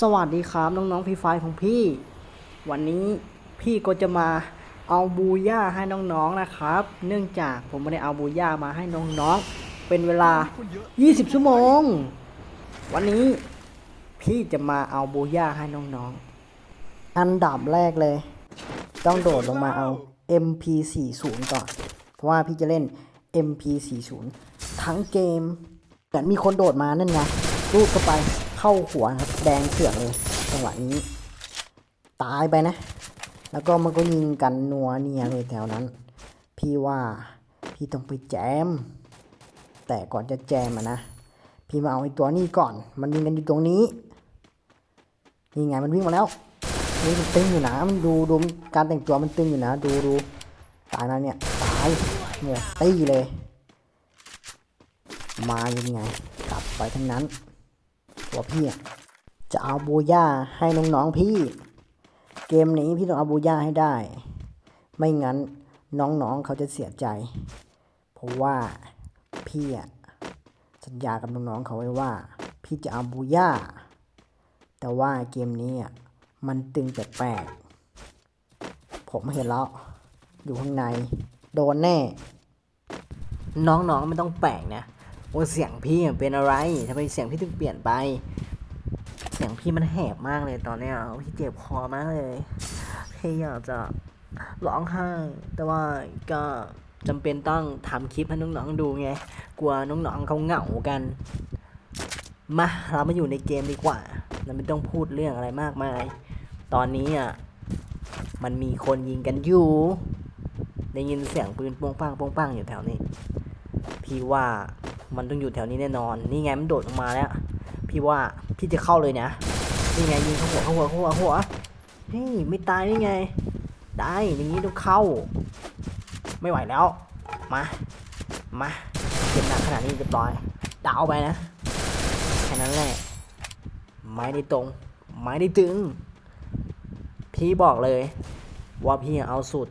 สวัสดีครับน้องๆพี่ไฟของพี่ วันนี้พี่ก็จะมาเอาบูย่าให้น้องๆนะครับ เนื่องจากผมไม่ได้เอาบูย่ามาให้น้องๆเป็นเวลา 20 ชั่วโมง วันนี้พี่จะมาเอาบูย่าให้น้องๆ อันดับแรกเลย ต้องโดดลงมาเอา MP40 ก่อน เพราะว่าพี่จะเล่น MP40 ทั้งเกม แต่มีคนโดดมานั่นไงลูกเข้าไป เข้าหัวครับแดงเสือกเลยจังหวะนี้ ตายไปนะ แล้วก็มันก็ยิงกันนัวเนียเลยแถวนั้น พี่ว่าพี่ต้องไปแจม แต่ก่อนจะแจมอะนะ พี่มาเอาไอ้ตัวนี้ก่อน มันยิงกันอยู่ตรงนี้นี่ไงมันวิ่งมาแล้วนี่มันตึงอยู่นะมันดูดูการแต่งตัวมันตึงอยู่นะ ดูดูตายนะเนี่ยตายเนี่ยตีเลย มายังไงกลับไปทั้งนั้น ตัวพี่ จะเอาบูย่าให้น้องๆพี่ เกมนี้พี่ต้องเอาบูย่าให้ได้ ไม่งั้นน้องๆเขาจะเสียใจ เพราะว่าพี่อะสัญญากับน้องๆเขาไว้ว่า พี่จะเอาบูย่า แต่ว่าเกมนี้อะมันตึงแปลกๆผมเห็นแล้ว อยู่ข้างใน โดนแน่ น้องๆไม่ต้องแปลกนะ ว่าเสียงพี่เป็นอะไรทำไมเสียงพี่ถึงเปลี่ยนไป เสียงพี่มันแหบมากเลยตอนนี้พี่เจ็บคอมากเลยพี่อยากจะร้องไห้แต่ว่าก็จำเป็นต้องทำคลิปให้น้องๆดูไงกลัวน้องๆเขาเหงากันมาเรามาอยู่ในเกมดีกว่าเราไม่ต้องพูดเรื่องอะไรมากมาย ตอนนี้อะมันมีคนยิงกันอยู่ได้ยินเสียงปืนโป้งปังโป้งปังอยู่แถวนี้ พี่ว่า มันต้องอยู่แถวนี้แน่นอน นี่ไงมันโดดลงมาแล้ว พี่ว่าพี่จะเข้าเลยนะ นี่ไงยิงเข้าหัวเข้าหัวเข้าหัวเข้าหัวเฮ้ยไม่ตายได้ไง ได้อย่างนี้ต้องเข้า ไม่ไหวแล้ว มา มาเจ็บหนักขนาดนี้เรียบร้อยดาวไปนะแค่นั้นแหละไม้ได้ตรง ไม้ได้ตึง พี่บอกเลยว่าพี่เอาสุด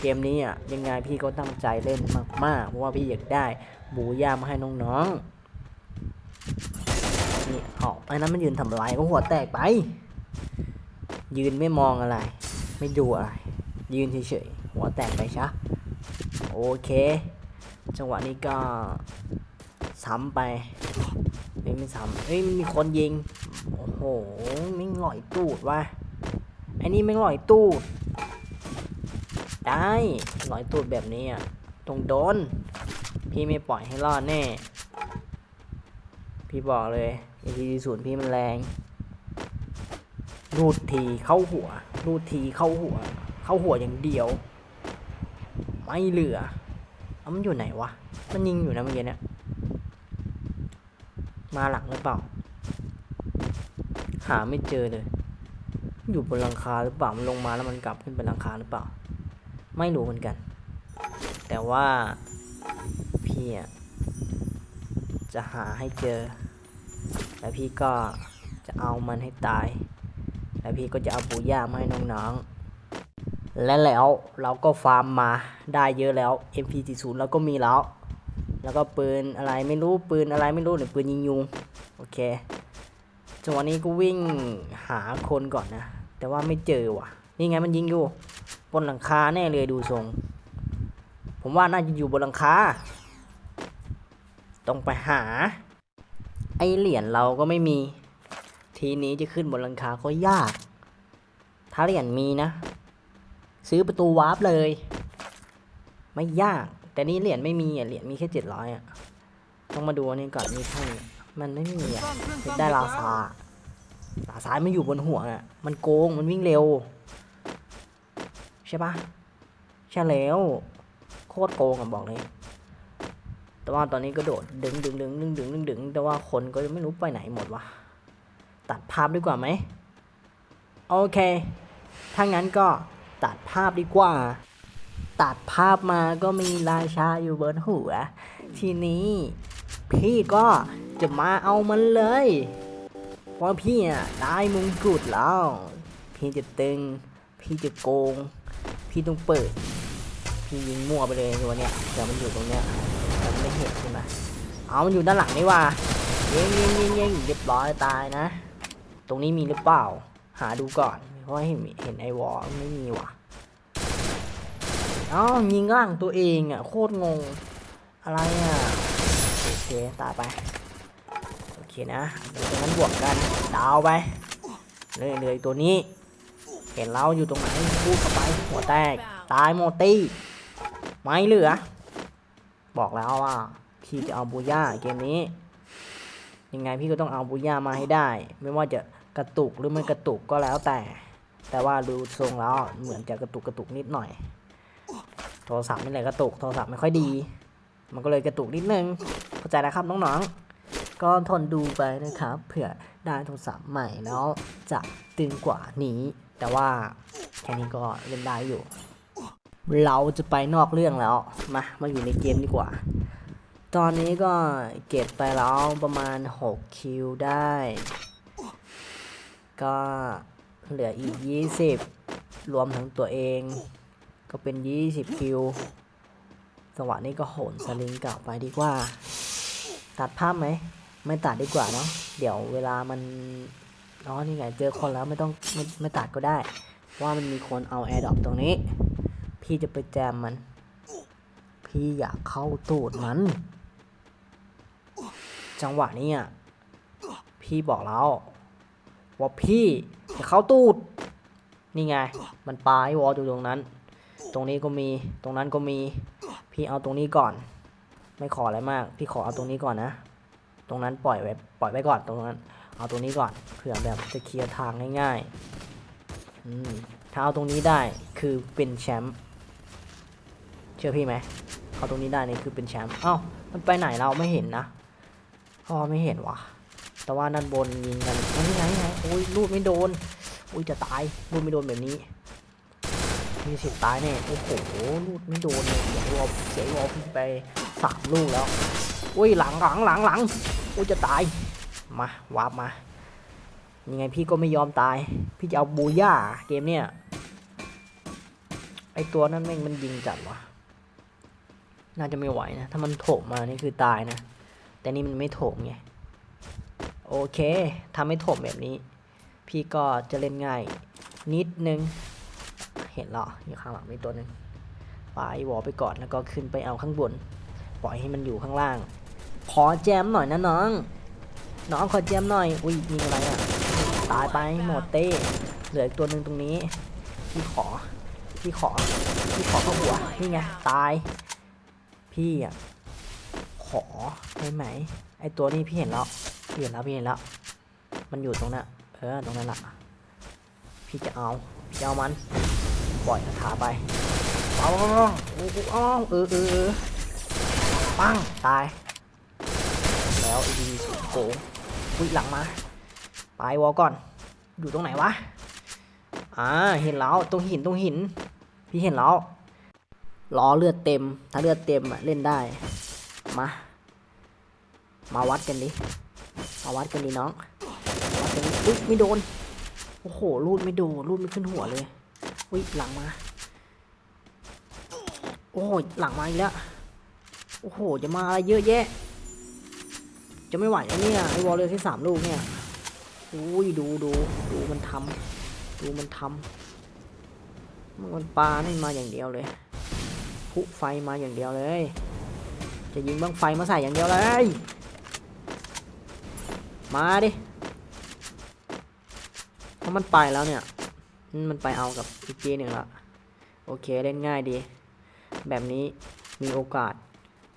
เกมนี้อะยังไงพี่ก็ตั้งใจเล่นมากๆ เพราะว่าพี่อยากได้บูย่ามาให้น้องๆนี่เอาไอ้นั้นมันยืนทำลายก็หัวแตกไป ยืนไม่มองอะไร ไม่ดูอะไร ยืนเฉยๆหัวแตกไปชะโอเค จังหวะนี้ก็ซ้ำไปเอ้ยไม่ซ้ำเอ้ยมันมีคนยิง โอ้โหไม่งลอยตูดว่ะไอ้นี่ไม่งลอยตูด ได้ลอยตูดแบบนี้อะตรงโดน พี่ไม่ปล่อยให้รอดแน่ พี่บอกเลยไอทีศูนย์พี่มันแรงรูดทีเข้าหัว รูดทีเข้าหัว เข้าหัวอย่างเดียว ไม่เหลือเอามันอยู่ไหนวะ มันยิงอยู่นะเมื่อกี้เนี่ยมาหลังหรือเปล่า หาไม่เจอเลย อยู่บนหลังคาหรือเปล่า มันลงมาแล้วมันกลับขึ้นไปหลังคาหรือเปล่า ไม่รู้เหมือนกัน แต่ว่าพี่จะหาให้เจอ แล้วพี่ก็จะเอามันให้ตาย แล้วพี่ก็จะเอาปูย่ามาให้น้องๆ และแล้วเราก็ฟาร์มมาได้เยอะแล้ว MP40 เราก็มีแล้ว แล้วก็ปืนอะไรไม่รู้ปืนอะไรไม่รู้หรือปืนยิงยุงโอเคจังหวะนี้ก็วิ่งหาคนก่อนนะ แต่ว่าไม่เจอว่ะ นี่ไงมันยิงอยู่ บนหลังคาแน่เลยดูทรง ผมว่าน่าจะอยู่บนหลังคาต้องไปหา ไอเหรียญเราก็ไม่มี ทีนี้จะขึ้นบนหลังคาก็ยาก ถ้าเหรียญมีนะ ซื้อประตูวาร์ปเลย ไม่ยาก แต่นี่เหรียญไม่มีอะเหรียญมีแค่เจ็ดร้อยอะต้องมาดูอันนี้ก่อนมีเท่าไหร่มันไม่มีอะได้ลาซาลาซาไม่อยู่บนหัวอะมันโกงมันวิ่งเร็ว ใช่ปะใช่แล้ว โคตรโกงอะบอกเลย แต่ว่าตอนนี้ก็โดดดึงดึงดึงดึงดึงดึงดึงแต่ว่าคนก็ไม่รู้ไปไหนหมดวะตัดภาพดีกว่าไหมโอเคถ้างั้นก็ตัดภาพดีกว่า ตัดภาพมาก็มีราชาอยู่บนหัว ทีนี้พี่ก็จะมาเอามันเลยเพราะพี่อะได้มงกุฎแล้ว พี่จะตึง พี่จะโกง พี่ต้องเปิด พี่ยิงมั่วไปเลยตัวเนี้ยเดี๋ยวมันอยู่ตรงเนี้ยแต่มันไม่เห็นใช่ไหมเอามันอยู่ด้านหลังนี่ว่ายิงยิงยิงยิงเรียบร้อยตายนะ ตรงนี้มีหรือเปล่า หาดูก่อน เพราะเห็นเห็นไอวอลไม่มีว่ะอ้ายิงล่างตัวเองอะโคตรงง อะไรอะโอเคตายไป โอเคนะเดี๋ยวตรงนั้นบวกกัน ดาวไปเลยเลยตัวนี้ เห็นเราอยู่ตรงไหนพูดเข้าไปหัวแตก ตายหมตี้ ไม่เหลือ บอกแล้วว่า พี่จะเอาบูย่าเกมนี้ ยังไงพี่ก็ต้องเอาบูย่ามาให้ได้ ไม่ว่าจะกระตุกหรือไม่กระตุกก็แล้วแต่ แต่ว่าดูทรงแล้วเหมือนจะกระตุกกระตุกนิดหน่อย โทรศัพท์นี่แหละกระตุกโทรศัพท์ไม่ค่อยดี มันก็เลยกระตุกนิดนึงเข้าใจนะครับน้องๆ ก็ทนดูไปนะครับเผื่อได้โทรศัพท์ใหม่แล้วจะตึงกว่านี้ แต่ว่าแค่นี้ก็เล่นได้อยู่ เราจะไปนอกเรื่องแล้ว มา มาอยู่ในเกมดีกว่า ตอนนี้ก็เก็บไปแล้วประมาณ 6 คิวได้ ก็เหลืออีก 20 รวมทั้งตัวเอง ก็เป็น 20 คิวจังหวะนี้ก็โหนสลิงกลับไปดีกว่า ตัดภาพไหม ไม่ตัดดีกว่าเนาะ เดี๋ยวเวลามัน อ๋อนี่ไงเจอคนแล้วไม่ต้องไม่ไม่ตัดก็ได้ ว่ามันมีคนเอาแอร์ดรอปตรงนี้ พี่จะไปแจมมัน พี่อยากเข้าตูดมัน จังหวะนี้อะพี่บอกแล้วว่าพี่จะเข้าตูด นี่ไง มันปลาไอ้วอลอยู่ตรงนั้น ตรงนี้ก็มีตรงนั้นก็มี พี่เอาตรงนี้ก่อน ไม่ขออะไรมาก พี่ขอเอาตรงนี้ก่อนนะ ตรงนั้นปล่อยไว้ปล่อยไว้ก่อนตรงนั้น เอาตรงนี้ก่อนเผื่อแบบจะเคลียร์ทางง่ายๆถ้าเอาตรงนี้ได้คือเป็นแชมป์เชื่อพี่ไหมเอาตรงนี้ได้นี่คือเป็นแชมป์เอ้ามันไปไหนเราไม่เห็นนะอ๋อไม่เห็นวะแต่ว่าด้านบนยิงกันเอ้ยไงไงโอ้ยลูดไม่โดนอุ้ยจะตายลูดไม่โดนแบบนี้มีสิทธิ์ตายแน่โอ้โหลูดไม่โดนเลยเสียวอลเสียวอลไปสามลูกแล้วอุ้ยหลังหลังหลังหลังอุ้ยจะตาย มาวาร์ปมา ยังไงพี่ก็ไม่ยอมตาย พี่จะเอาบูย่าเกมเนี้ยไอตัวนั้นแม่งมันยิงจัดวะน่าจะไม่ไหวนะ ถ้ามันโถมมานี่คือตายนะ แต่นี่มันไม่โถมไง โอเคทำให้โถมแบบนี้ พี่ก็จะเล่นง่ายนิดนึง เห็นเหรออยู่ข้างหลังมีตัวหนึ่งปาไอ้วอไปก่อนแล้วก็ขึ้นไปเอาข้างบน ปล่อยให้มันอยู่ข้างล่าง ขอแจมหน่อยนะน้อง น้องขอแจมหน่อย อุ้ยมีอะไรอะ ตายไปหมดเต้เหลืออีกตัวหนึ่งตรงนี้ พี่ขอ พี่ขอ พี่ขอเข้าหัว นี่ไง ตาย พี่อะ ขอได้ไหม ไอตัวนี้พี่เห็นแล้ว พี่เห็นแล้ว พี่เห็นแล้ว มันอยู่ตรงนั้นเออ ตรงนั้นแหละพี่จะเอา พี่จะเอามัน ปล่อยคาถาไปปังโอ้โหอ้าเออเออเออปัง ตาย แล้วอ้ดีสุดโกง อุ้ยหลังมาไปวอลก่อน อยู่ตรงไหนวะ อ่า เห็นแล้ว ตรงหิน ตรงหิน พี่เห็นแล้วล้อเลือดเต็ม ถ้าเลือดเต็มอะเล่นได้ มา มาวัดกันดิ มาวัดกันดิน้อง วัดกันดิอุ้ยไม่โดน โอ้โห รูดไม่โดน รูดไม่ขึ้นหัวเลย อุ้ยหลังมา โอ้โห หลังมาอีกแล้ว โอ้โห จะมาอะไรเยอะแยะ จะไม่ไหวแล้วเนี่ยไอ้วอลเลยที่สามลูกเนี่ยอุ้ยดูดูดูมันทำดูมันทำมันปลาไม่มาอย่างเดียวเลยพุไฟมาอย่างเดียวเลย จะยิงบ้างไฟมาใส่อย่างเดียวเลย มาดิเพราะมันไปแล้วเนี่ย มันไปเอากับอีกทีหนึ่งละโอเคเล่นง่ายดี แบบนี้มีโอกาส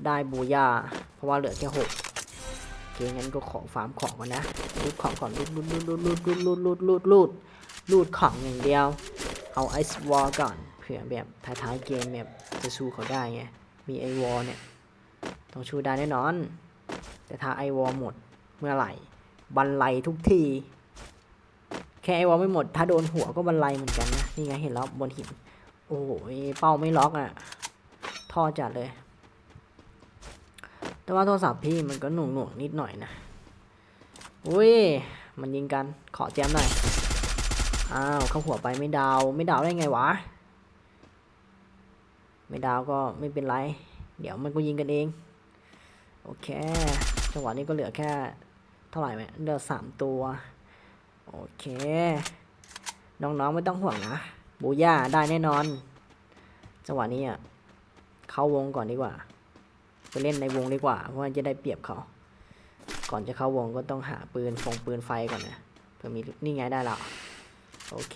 ได้บูย่า เพราะว่าเหลือแค่หก เคงั้นก็ขอฟาร์มของก่อนนะรูดของก่อนรูดรูดรูดรูดรูดรูดรูดรูดรูดรูดรูดของอย่างเดียว เอาไอซ์วอลก่อนเผื่อแบบท้ายๆเกมแบบจะสู้เขาได้ไงมีไอวอลเนี่ยต้องชูได้แน่นอน แต่ถ้าไอวอลหมดเมื่อไหร่บันไลทุกทีแค่ไอวอลไม่หมด ถ้าโดนหัวก็บันไลเหมือนกันนะนี่ไงเห็นแล้วบนหินโอ้โหเป้าไม่ล็อกอะท่อจัดเลย แต่ว่าโทรศัพท์พี่มันก็หน่วงหน่วงๆนิดหน่อยนะอุ้ย มันยิงกัน ขอแจมหน่อย อ้าว เข้าหัวไปไม่ดาว ไม่ดาวได้ไงวะ ไม่ดาวก็ไม่เป็นไร เดี๋ยวมันก็ยิงกันเอง โอเค จังหวะนี้ก็เหลือแค่ เท่าไหร่ไหมเหลือสามตัว โอเค น้องๆไม่ต้องห่วงนะบูย่าได้แน่นอน จังหวะนี้อะ เข้าวงก่อนดีกว่า ไปเล่นในวงดีกว่า เพราะว่าจะได้เปรียบเขา ก่อนจะเข้าวงก็ต้องหาปืนฟงปืนไฟก่อนนะเพื่อมีนี่ไงได้แล้วโอเค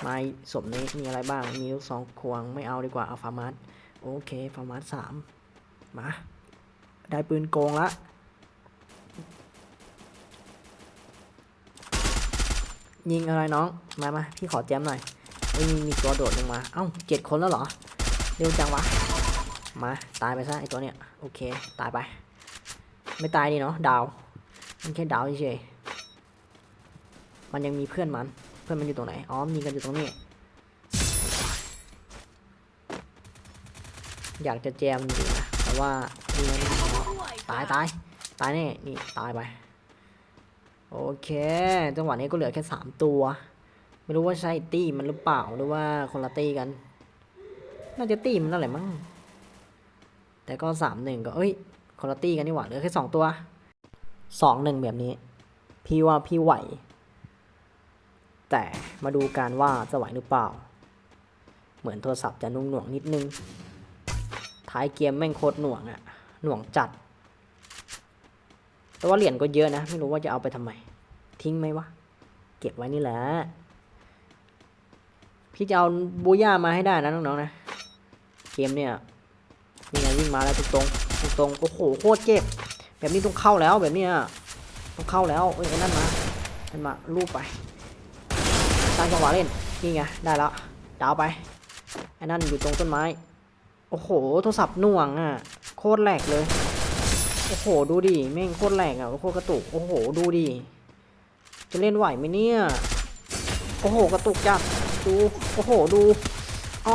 ไม้สมนี้มีอะไรบ้าง มีลูกซองควงไม่เอาดีกว่าเอาฟาร์มัสโอเคฟาร์มัสสามมา ได้ปืนโกงละยิงอะไรน้อง มามาพี่ขอแจมหน่อยเอ้ยมีมีตัวโดดลงมา เอ้าเจ็ดคนแล้วเหรอ เร็วจังวะ มาตายไปซะไอตัวเนี้ยโอเคตายไป ไม่ตายดีเนาะดาวมันแค่ดาวเฉยมันยังมีเพื่อนมัน เพื่อนมันอยู่ตรงไหนอ๋อมันยิงกันอยู่ตรงนี้ อยากจะแจมอยู่นะแต่ว่าตายตายตายแน่นี่ตายไปโอเค จังหวะนี้ก็เหลือแค่สามตัว ไม่รู้ว่าใช่ตี้มันหรือเปล่าหรือว่าคนละตี้กัน น่าจะตี้มันนั่นแหละมั้ง แต่ก็สามหนึ่งก็เอ้ยคนลตี้กันนี่หว่าเหลือแค่สองตัวสองหนึ่งแบบนี้ พี่ว่าพี่ไหว แต่มาดูการว่าจะไหวหรือเปล่า เหมือนโทรศัพท์จะนุ่งหน่วงนิดนึง ท้ายเกมแม่งโคตรหน่วงอะหน่วงจัด แต่ว่าเหรียญก็เยอะนะ ไม่รู้ว่าจะเอาไปทำไม ทิ้งไหมวะ เก็บไว้นี่แหละ พี่จะเอาบูย่ามาให้ได้นะน้องๆนะ เกมเนี่ย นี่ไงวิ่งมาแล้วตรงตรงๆตรงๆโอ้โหโคตรเจ็บแบบนี้ต้องเข้าแล้วแบบนี้ต้องเข้าแล้วเอ้ยไอ้นั่นมาไอ้มาลูบไปสร้างจังหวะเล่นนี่ไงได้แล้วดาวไปไอ้นั่นอยู่ตรงต้นไม้ โอ้โหโทรศัพท์หน่วงอะโคตรแหลกเลยโอ้โหดูดิแม่งโคตรแหลกอะโคตรกระตุกโอ้โหดูดิจะเล่นไหวไหมเนี่ยโอ้โหกระตุกจัดดูโอ้โหดูอ๋อ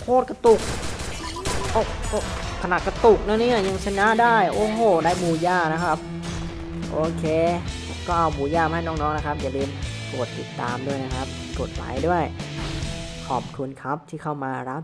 โคตรกระตุก อ้โอ้ขนาดกระตุกนะเนี่ยยังชนะได้ โอ้โห ได้บูย่านะครับ โอเค ก็เอาบูย่ามาให้น้องๆนะครับ อย่าลืมกดติดตามด้วยนะครับ กดไลค์ด้วย ขอบคุณครับที่เข้ามารับ